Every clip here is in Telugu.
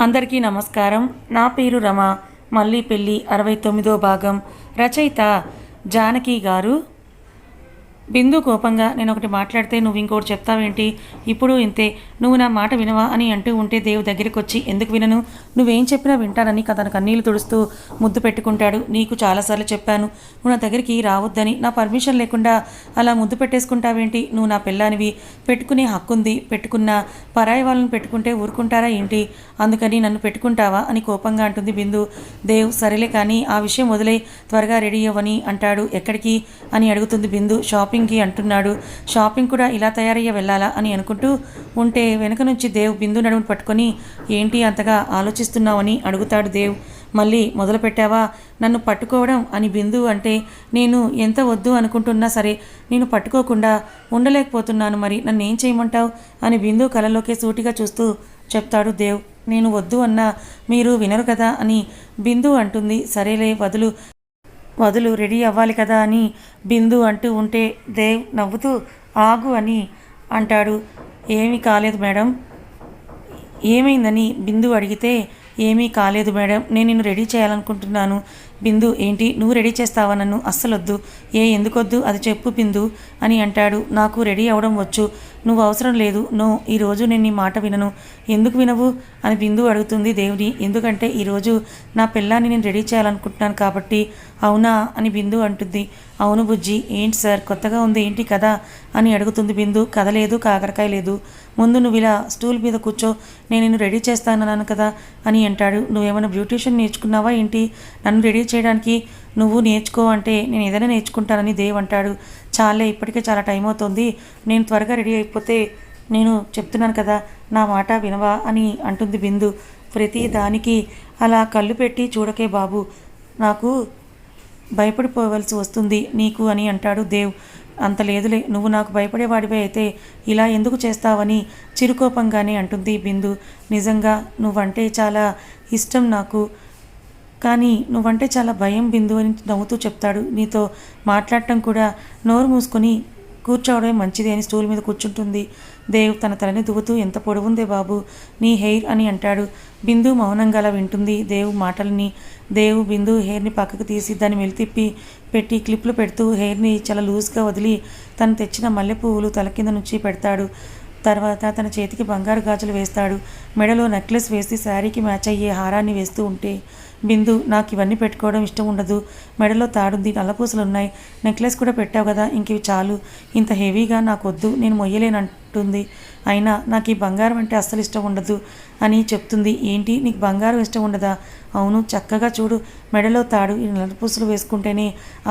అందరికీ నమస్కారం. నా పేరు రమ. మళ్ళీ పెళ్ళి అరవై తొమ్మిదో భాగం రచయిత జానకి గారు. బిందు కోపంగా నేను ఒకటి మాట్లాడితే నువ్వు ఇంకోటి చెప్తావేంటి? ఇప్పుడు ఇంతే. నువ్వు నా మాట వినవా? అని అంటూ ఉంటే దేవు దగ్గరికి వచ్చి ఎందుకు వినను? నువ్వేం చెప్పినా వింటానని తన కన్నీళ్ళు తుడుస్తూ ముద్దు పెట్టుకుంటాడు. నీకు చాలాసార్లు చెప్పాను. నువ్వు నా దగ్గరికి రావద్దని నా పర్మిషన్ లేకుండా అలా ముద్దు పెట్టేసుకుంటావేంటి? నువ్వు నా పిల్లానివి పెట్టుకునే హక్కుంది. పెట్టుకున్న పరాయి వాళ్ళని పెట్టుకుంటే ఊరుకుంటారా ఏంటి? అందుకని నన్ను పెట్టుకుంటావా? అని కోపంగా అంటుంది బిందు. దేవ్ సరేలే కానీ ఆ విషయం వదిలే. త్వరగా రెడీ అవ్వని అంటాడు. ఎక్కడికి? అని అడుగుతుంది బిందు. షాపింగ్కి అంటున్నాడు. షాపింగ్ కూడా ఇలా తయారయ్యే వెళ్ళాలా అని అనుకుంటూ ఉంటే వెనక నుంచి దేవ్ బిందు నడుమును పట్టుకొని ఏంటి అంతగా ఆలోచిస్తున్నావని? అడుగుతాడు దేవ్. మళ్ళీ మొదలు పెట్టావా నన్ను పట్టుకోవడం? అని బిందు అంటే నేను ఎంత వద్దు అనుకుంటున్నా సరే నేను పట్టుకోకుండా ఉండలేకపోతున్నాను మరి. నన్ను ఏం చేయమంటావు? అని బిందు కలలోకే సూటిగా చూస్తూ చెప్తాడు దేవ్. నేను వద్దు అన్నా మీరు వినరు కదా అని బిందు అంటుంది. సరేలే వదులు. వదులు రెడీ అవ్వాలి కదా అని బిందు అంటూ ఉంటే దేవ్ నవ్వుతూ ఆగు అని అంటాడు. ఏమీ కాలేదు మేడం. ఏమైందని బిందు అడిగితే ఏమీ కాలేదు మేడం. నేను నిన్ను రెడీ చేయాలనుకుంటున్నాను. బిందు ఏంటి? నువ్వు రెడీ చేస్తావా నన్ను? అస్సలొద్దు. ఏ ఎందుకొద్దు? అది చెప్పు బిందు అని అంటాడు. నాకు రెడీ అవ్వడం వచ్చు. నువ్వు అవసరం లేదు. నో ఈరోజు నేను నీ మాట వినను. ఎందుకు వినవు? అని బిందు అడుగుతుంది దేవుని. ఎందుకంటే ఈరోజు నా పిల్లాన్ని నేను రెడీ చేయాలనుకుంటున్నాను కాబట్టి అవునా అని బిందు అంటుంది. అవును బుజ్జి ఏంటి సార్? కొత్తగా ఉంది ఏంటి కదా అని అడుగుతుంది బిందు. కథ లేదు కాకరకాయ లేదు. ముందు నువ్వు ఇలా స్టూల్ మీద కూర్చో నేను నిన్ను రెడీ చేస్తానన్నాను కదా అని అంటాడు. నువ్వేమైనా బ్యూటీషియన్ నేర్చుకున్నావా ఏంటి? నన్ను రెడీ చేయడానికి నువ్వు నేర్చుకో అంటే నేను ఏదైనా నేర్చుకుంటానని దేవ్ అంటాడు. చాలే ఇప్పటికే చాలా టైం అవుతుంది. నేను త్వరగా రెడీ అయిపోతే నేను చెప్తున్నాను కదా నా మాట వినవా అని అంటుంది బిందు. ప్రతి దానికి అలా కళ్ళు పెట్టి చూడకే బాబు. నాకు భయపడిపోవలసి వస్తుంది. నీకు అని అంటాడు దేవ్. అంత లేదులే నువ్వు నాకు భయపడేవాడివే అయితే ఇలా ఎందుకు చేస్తావని చిరుకోపంగానే అంటుంది బిందు. నిజంగా నువ్వంటే చాలా ఇష్టం నాకు. కానీ నువ్వంటే చాలా భయం బిందు అని నవ్వుతూ చెప్తాడు. నీతో మాట్లాడటం కూడా నోరు మూసుకొని కూర్చోవడమే మంచిది అని స్టూల్ మీద కూర్చుంటుంది. దేవ్ తన తలని దువ్వుతూ ఎంత పొడవుందే బాబు నీ హెయిర్ అని అంటాడు. బిందు మౌనంగా అలా వింటుంది. దేవ్ మాటలని దేవ్ బిందు హెయిర్ని పక్కకు తీసి దాన్ని మెలితిప్పి పెట్టి క్లిప్లు పెడుతూ హెయిర్ని చాలా లూజ్గా వదిలి తను తెచ్చిన మల్లెపువ్వులు తల కింద నుంచి పెడతాడు. తర్వాత తన చేతికి బంగారు గాజులు వేస్తాడు. మెడలో నెక్లెస్ వేసి శారీకి మ్యాచ్ అయ్యే హారాన్ని వేస్తూ ఉంటే బిందు నాకు ఇవన్నీ పెట్టుకోవడం ఇష్టం ఉండదు. మెడలో తాడుంది నల్లపూసలు ఉన్నాయి నెక్లెస్ కూడా పెట్టావు కదా ఇంక ఇవి చాలు. ఇంత హెవీగా నాకు వద్దు నేను మొయ్యలేనంటుంది. అయినా నాకు ఈ బంగారం అంటే అస్సలు ఇష్టం ఉండదు అని చెప్తుంది. ఏంటి నీకు బంగారం ఇష్టం ఉండదా? అవును చక్కగా చూడు. మెడలో తాడు ఈ నల్లపూసలు వేసుకుంటేనే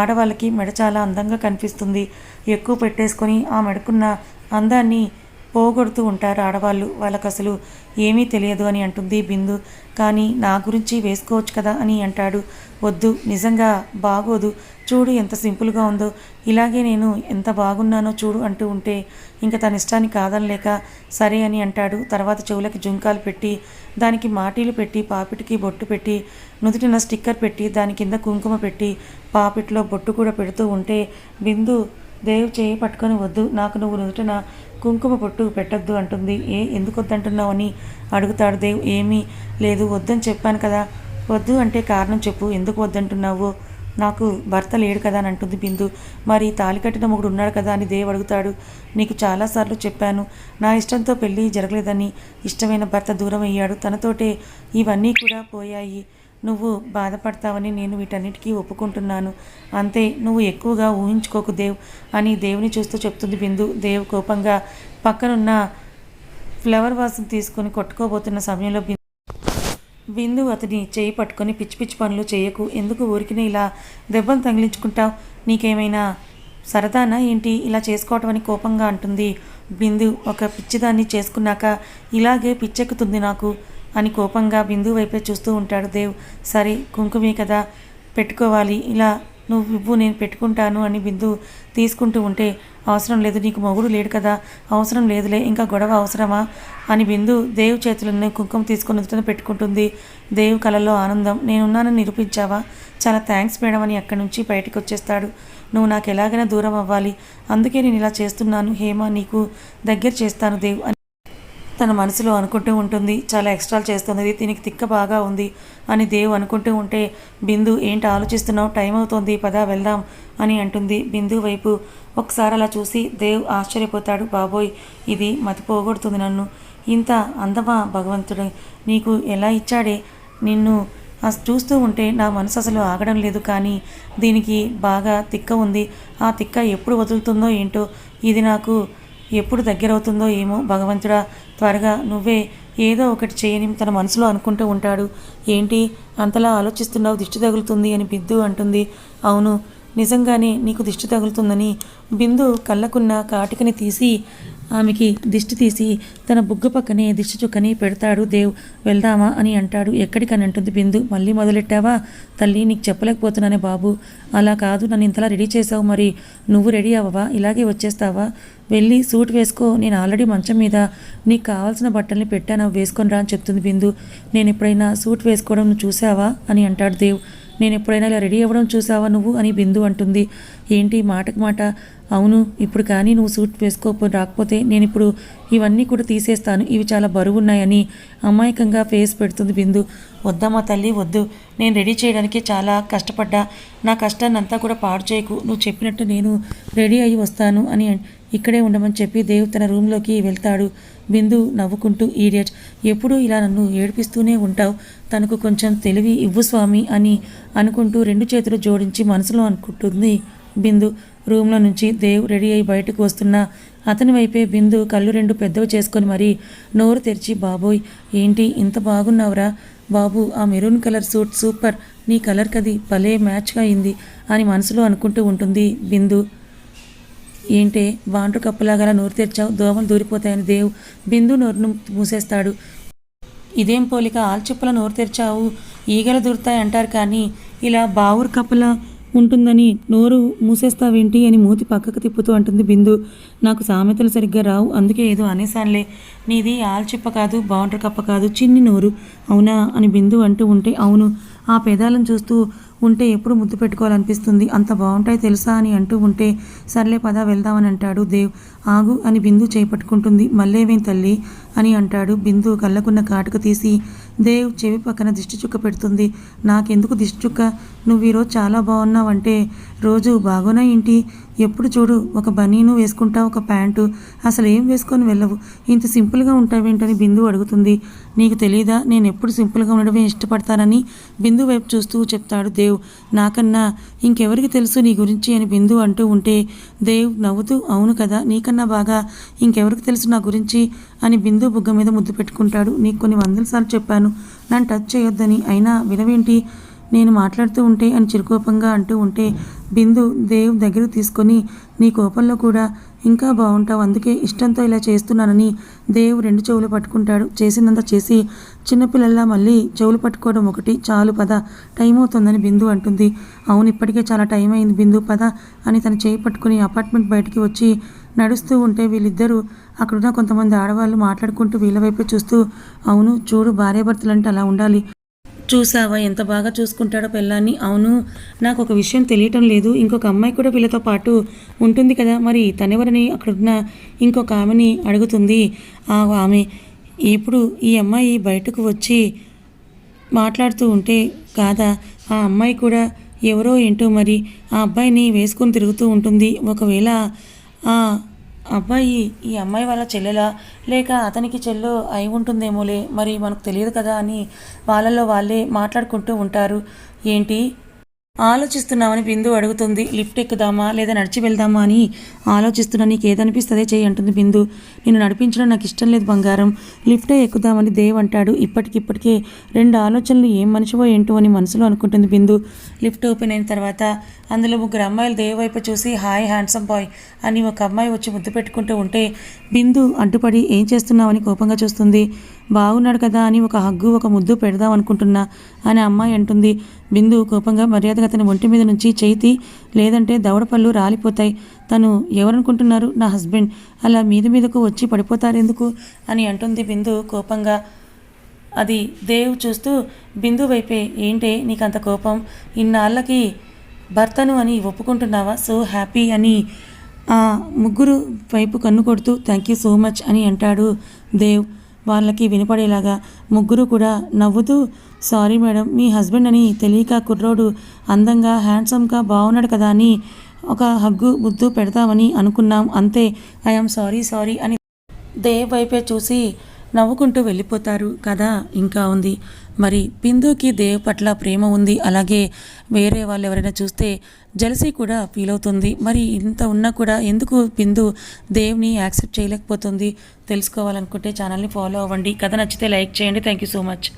ఆడవాళ్ళకి మెడ చాలా అందంగా కనిపిస్తుంది. ఎక్కువ పెట్టేసుకొని ఆ మెడకున్న అందాన్ని పోగొడుతూ ఉంటారు ఆడవాళ్ళు. వాళ్ళకు అసలు ఏమీ తెలియదు అని అంటుంది బిందు. కానీ నా గురించి వేసుకోవచ్చు కదా అని అంటాడు. వద్దు నిజంగా బాగోదు. చూడు ఎంత సింపుల్గా ఉందో. ఇలాగే నేను ఎంత బాగున్నానో చూడు అంటూ ఉంటే ఇంకా తన ఇష్టాన్ని కాదనలేక సరే అని అంటాడు. తర్వాత చెవులకి జుంకాలు పెట్టి దానికి మాటీలు పెట్టి పాపిటికి బొట్టు పెట్టి నుదుటిన స్టిక్కర్ పెట్టి దాని కింద కుంకుమ పెట్టి పాపిట్లో బొట్టు కూడా పెడుతూ ఉంటే బిందు దేవ్ చేయి పట్టుకొని వద్దు. నాకు నువ్వు నుదుటిన కుంకుమ పొట్టు పెట్టద్దు అంటుంది. ఏ ఎందుకు వద్దంటున్నావు అని అడుగుతాడు దేవ్. ఏమీ లేదు వద్దని చెప్పాను కదా. వద్దు అంటే కారణం చెప్పు. ఎందుకు వద్దంటున్నావు? నాకు భర్త లేడు కదా అని అంటుంది బిందు. మరి తాలి కట్టిన మొగుడు ఉన్నాడు కదా అని దేవ్ అడుగుతాడు. నీకు చాలాసార్లు చెప్పాను. నా ఇష్టంతో పెళ్ళి జరగలేదని ఇష్టమైన భర్త దూరం అయ్యాడు. తనతోటే ఇవన్నీ కూడా పోయాయి. నువ్వు బాధపడతావని నేను వీటన్నిటికీ ఒప్పుకుంటున్నాను. అంతే నువ్వు ఎక్కువగా ఊహించుకోకు దేవ్ అని దేవుని చూస్తూ చెప్తుంది బిందు. దేవ్ కోపంగా పక్కనున్న ఫ్లవర్ వాసం తీసుకొని కొట్టుకోబోతున్న సమయంలో బిందు బిందు అతని చేయి పట్టుకొని పిచ్చి పిచ్చి పనులు చేయకు. ఎందుకు ఊరికినే ఇలా దెబ్బలు తగిలించుకుంటావు? నీకేమైనా సరదానా ఏంటి? ఇలా చేసుకోవటం అని కోపంగా అంటుంది బిందు. ఒక పిచ్చిదాన్ని చేసుకున్నాక ఇలాగే పిచ్చెక్కుతుంది నాకు. అని కోపంగా బిందు వైపే చూస్తూ ఉంటాడు. దేవ్ సరే కుంకుమే కదా పెట్టుకోవాలి. ఇలా నువ్వు ఇవ్వు నేను పెట్టుకుంటాను అని బిందు తీసుకుంటూ ఉంటే అవసరం లేదు నీకు మొగుడు లేడు కదా అవసరం లేదులే ఇంకా గొడవ అవసరమా? అని బిందు దేవ్ చేతులను కుంకుమ తీసుకుని నుదుటన పెట్టుకుంటుంది. దేవ్ కలలో ఆనందం నేనున్నానని నిరూపించావా? చాలా థ్యాంక్స్ మేడం అని అక్కడి నుంచి బయటకు వచ్చేస్తాడు. నువ్వు నాకు ఎలాగైనా దూరం అవ్వాలి. అందుకే నేను ఇలా చేస్తున్నాను. హేమ నీకు దగ్గర చేస్తాను దేవ్ అని తన మనసులో అనుకుంటూ ఉంటుంది. చాలా ఎక్స్ట్రాలు చేస్తుంది. దీనికి తిక్క బాగా ఉంది అని దేవ్ అనుకుంటూ ఉంటే బిందు ఏంటి ఆలోచిస్తున్నావు? టైం అవుతోంది. పదా వెళ్దాం అని అంటుంది. బిందు వైపు ఒకసారి అలా చూసి దేవ్ ఆశ్చర్యపోతాడు. బాబోయ్ ఇది మతి పోగొడుతుంది నన్ను. ఇంత అందమా భగవంతుడు? నీకు ఎలా ఇచ్చాడే? నిన్ను చూస్తూ ఉంటే నా మనసు అసలు ఆగడం లేదు. కానీ దీనికి బాగా తిక్క ఉంది. ఆ తిక్క ఎప్పుడు వదులుతుందో ఏంటో ఇది నాకు ఎప్పుడు దగ్గరవుతుందో ఏమో భగవంతుడా త్వరగా నువ్వే ఏదో ఒకటి చేయని తన మనసులో అనుకుంటూ ఉంటాడు. ఏంటి? అంతలా ఆలోచిస్తున్నావు దిష్టి తగులుతుంది అని బిందు అంటుంది. అవును నిజంగానే నీకు దిష్టి తగులుతుందని బిందు కళ్ళకున్న కాటికని తీసి ఆమెకి దిష్టి తీసి తన బుగ్గ పక్కనే దిష్టి చుక్కని పెడతాడు దేవ్. వెళ్దామా అని అంటాడు. ఎక్కడికని అంటుంది బిందు. మళ్ళీ మొదలెట్టావా? తల్లి నీకు చెప్పలేకపోతున్నానే బాబు. అలా కాదు నన్ను ఇంతలా రెడీ చేసావు మరి. నువ్వు రెడీ అవ్వవా? ఇలాగే వచ్చేస్తావా? వెళ్ళి సూట్ వేసుకో. నేను ఆల్రెడీ మంచం మీద నీకు కావాల్సిన బట్టల్ని పెట్టాను. అవి వేసుకొని రా అని చెప్తుంది బిందు. నేను ఎప్పుడైనా సూట్ వేసుకోవడం నువ్వు చూసావా అని అంటాడు దేవ్. నేను ఎప్పుడైనా ఇలా రెడీ అవ్వడం చూసావా నువ్వు? అని బిందు అంటుంది. ఏంటి మాటకు మాట? అవును ఇప్పుడు కానీ నువ్వు సూట్ వేసుకోపో రాకపోతే నేను ఇప్పుడు ఇవన్నీ కూడా తీసేస్తాను. ఇవి చాలా బరువున్నాయని అమాయకంగా ఫేస్ పెడుతుంది బిందు. వద్దమ్మా తల్లి వద్దు. నేను రెడీ చేయడానికి చాలా కష్టపడ్డా. నా కష్టాన్ని అంతా కూడా పాడు చేయకు. నువ్వు చెప్పినట్టు నేను రెడీ అయ్యి వస్తాను అని ఇక్కడే ఉండమని చెప్పి దేవ్ తన రూమ్లోకి వెళ్తాడు. బిందు నవ్వుకుంటూ ఈడియట్ ఎప్పుడూ ఇలా నన్ను ఏడిపిస్తూనే ఉంటావు. తనకు కొంచెం తెలివి ఇవ్వు స్వామి అని అనుకుంటూ రెండు చేతులు జోడించి మనసులో అనుకుంటుంది బిందు రూమ్లో నుంచి దేవ్ రెడీ అయి బయటకు వస్తున్నా. అతని వైపే బిందు కళ్ళు రెండు పెద్దవి చేసుకొని మరీ నోరు తెరిచి బాబోయ్ ఏంటి ఇంత బాగున్నావురా? బాబు ఆ మెరూన్ కలర్ సూట్ సూపర్. నీ కలర్ కది భలే మ్యాచ్గా అయింది అని మనసులో అనుకుంటూ ఉంటుంది బిందు. ఏంటే వాండ్రు కప్పులాగా నోరు తెరిచావు? దోమలు దూరిపోతాయని దేవ్ బిందు నోరును మూసేస్తాడు. ఇదేం పోలిక? ఆల్చిప్పల నోరు తెరిచావు? ఈగలు దూరుతాయి అంటారు కానీ ఇలా బావురు కప్పల ఉంటుందని నోరు మూసేస్తావేంటి అని మూతి పక్కకు తిప్పుతూ అంటుంది బిందు. నాకు సామెతలు సరిగ్గా రావు అందుకే ఏదో అనేసానులే నీది ఆల్చిప్ప కాదు బావుండ్ర కప్ప కాదు చిన్ని నోరు. అవునా? అని బిందు అంటూ ఉంటే అవును. ఆ పెదాలను చూస్తూ ఉంటే ఎప్పుడు ముద్దు పెట్టుకోవాలనిపిస్తుంది? అంత బాగుంటాయి తెలుసా అని అంటూ ఉంటే సర్లే పద వెళ్దామని అంటాడు దేవ్. ఆగు అని బిందు చేపట్టుకుంటుంది. మళ్ళేవేం తల్లి? అని అంటాడు బిందు కళ్ళకున్న కాటుక తీసి దేవ్ చెవి పక్కన దిష్టి చుక్క పెడుతుంది. నాకెందుకు దిష్టి చుక్క నువ్వు ఈరోజు చాలా బాగున్నావంటే రోజు బాగోనా ఏంటి? ఎప్పుడు చూడు ఒక బనీను వేసుకుంటా ఒక ప్యాంటు. అసలు ఏం వేసుకొని వెళ్ళవు? ఇంత సింపుల్గా ఉంటావేంటని బిందు అడుగుతుంది. నీకు తెలియదా నేను ఎప్పుడు సింపుల్గా ఉండడమే ఇష్టపడతానని బిందు వైపు చూస్తూ చెప్తాడు దేవ్. నాకన్నా ఇంకెవరికి తెలుసు నీ గురించి అని బిందు అంటూ ఉంటే దేవ్ నవ్వుతూ అవును కదా నీకన్నా బాగా ఇంకెవరికి తెలుసు నా గురించి అని బిందు బుగ్గ మీద ముద్దు పెట్టుకుంటాడు. నీకు కొన్ని వందల సార్లు చెప్పాను. నన్ను. టచ్ చేయొద్దని. అయినా వినవేంటి? నేను మాట్లాడుతూ ఉంటే అని చిరుకోపంగా అంటూ ఉంటే బిందు దేవ్ దగ్గర తీసుకొని నీ కోపంలో కూడా ఇంకా బాగుంటావు. అందుకే ఇష్టంతో ఇలా చేస్తున్నానని దేవ్ రెండు చెవులు పట్టుకుంటాడు. చేసినంత చేసి చిన్నపిల్లల్లా మళ్ళీ చెవులు పట్టుకోవడం ఒకటి చాలు పద. టైం అవుతుందని బిందు అంటుంది. అవును ఇప్పటికే చాలా టైం అయింది బిందు పద అని తన చేయి పట్టుకుని అపార్ట్మెంట్ బయటికి వచ్చి నడుస్తూ ఉంటే వీళ్ళిద్దరూ అక్కడున్న కొంతమంది ఆడవాళ్ళు మాట్లాడుకుంటూ వీళ్ళ వైపే చూస్తూ అవును చూడు భార్యాభర్తలు అంటే అలా ఉండాలి. చూసావా ఎంత బాగా చూసుకుంటాడో పిల్లాన్ని అవును నాకు ఒక విషయం తెలియటం లేదు. ఇంకొక అమ్మాయి కూడా వీళ్ళతో పాటు ఉంటుంది కదా. మరి తనెవరని అక్కడున్న ఇంకొక ఆమెని అడుగుతుంది. ఆ ఆమె ఇప్పుడు ఈ అమ్మాయి బయటకు వచ్చి మాట్లాడుతూ ఉంటే కాదా ఆ అమ్మాయి కూడా ఎవరో ఏంటో మరి ఆ అబ్బాయిని వేసుకొని తిరుగుతూ ఉంటుంది. ఒకవేళ ఆ అబ్బాయి ఈ అమ్మాయి వాళ్ళ చెల్లెలా? లేక అతనికి చెల్లో అయి ఉంటుందేమోలే? మరి మనకు తెలియదు కదా అని వాళ్ళలో వాళ్ళే మాట్లాడుకుంటూ ఉంటారు. ఏంటి? ఆలోచిస్తున్నామని బిందు అడుగుతుంది. లిఫ్ట్ ఎక్కుదామా లేదా నడిచి వెళ్దామా అని ఆలోచిస్తున్నా నీకు ఏదనిపిస్తుందే చేయి అంటుంది బిందు. నేను నడిపించడం నాకు ఇష్టం లేదు బంగారం. లిఫ్టే ఎక్కుదామని దేవ్ అంటాడు. ఇప్పటికిప్పటికే రెండు ఆలోచనలు ఏం మనిషివో ఏంటో అని మనసులో అనుకుంటుంది బిందు. లిఫ్ట్ ఓపెన్ అయిన తర్వాత అందులో ముగ్గురు అమ్మాయిలు దేవ్ వైపు చూసి హాయ్ హ్యాండ్సమ్ బాయ్ అని ఒక అమ్మాయి వచ్చి ముద్దు పెట్టుకుంటూ ఉంటే బిందు అడ్డుపడి ఏం చేస్తున్నావని కోపంగా చూస్తుంది. బాగున్నాడు కదా అని ఒక హగ్గు ఒక ముద్దు పెడదాం అనుకుంటున్నా అని అమ్మాయి అంటుంది. బిందు కోపంగా మర్యాదగా తన ఒంటి మీద నుంచి చేతి లేదంటే దవడపళ్ళు రాలిపోతాయి. తను ఎవరనుకుంటున్నారు? నా హస్బెండ్. అలా మీద మీదకు వచ్చి పడిపోతారెందుకు? అని అంటుంది బిందు కోపంగా. అది దేవ్ చూస్తూ బిందు వైపే ఏంటే నీకంత కోపం? ఇన్నాళ్ళకి భర్తను అని ఒప్పుకుంటున్నావా? సో హ్యాపీ అని ఆ ముగ్గురు వైపు కన్ను కొడుతూ థ్యాంక్ యూ సో మచ్ అని అంటాడు దేవ్. వాళ్ళకి వినపడేలాగా ముగ్గురు కూడా నవ్వుతూ సారీ మేడం మీ హస్బెండ్ అని తెలియక కుర్రోడు అందంగా హ్యాండ్సమ్గా బాగున్నాడు కదా అని ఒక హగ్గు ముద్దు పెడతామని అనుకున్నాం. అంతే ఐఎమ్ సారీ సారీ అని దేవ్ వైపే చూసి నవ్వుకుంటూ వెళ్ళిపోతారు కథ ఇంకా ఉంది. మరి బిందుకి దేవ్ పట్ల ప్రేమ ఉంది. అలాగే వేరే వాళ్ళు ఎవరైనా చూస్తే జలసీ కూడా ఫీల్ అవుతుంది మరి ఇంత ఉన్నా కూడా ఎందుకు బిందు దేవ్ని యాక్సెప్ట్ చేయలేకపోతుంది? తెలుసుకోవాలనుకుంటే ఛానల్ని ఫాలో అవ్వండి. కథ నచ్చితే లైక్ చేయండి. Thank you so much.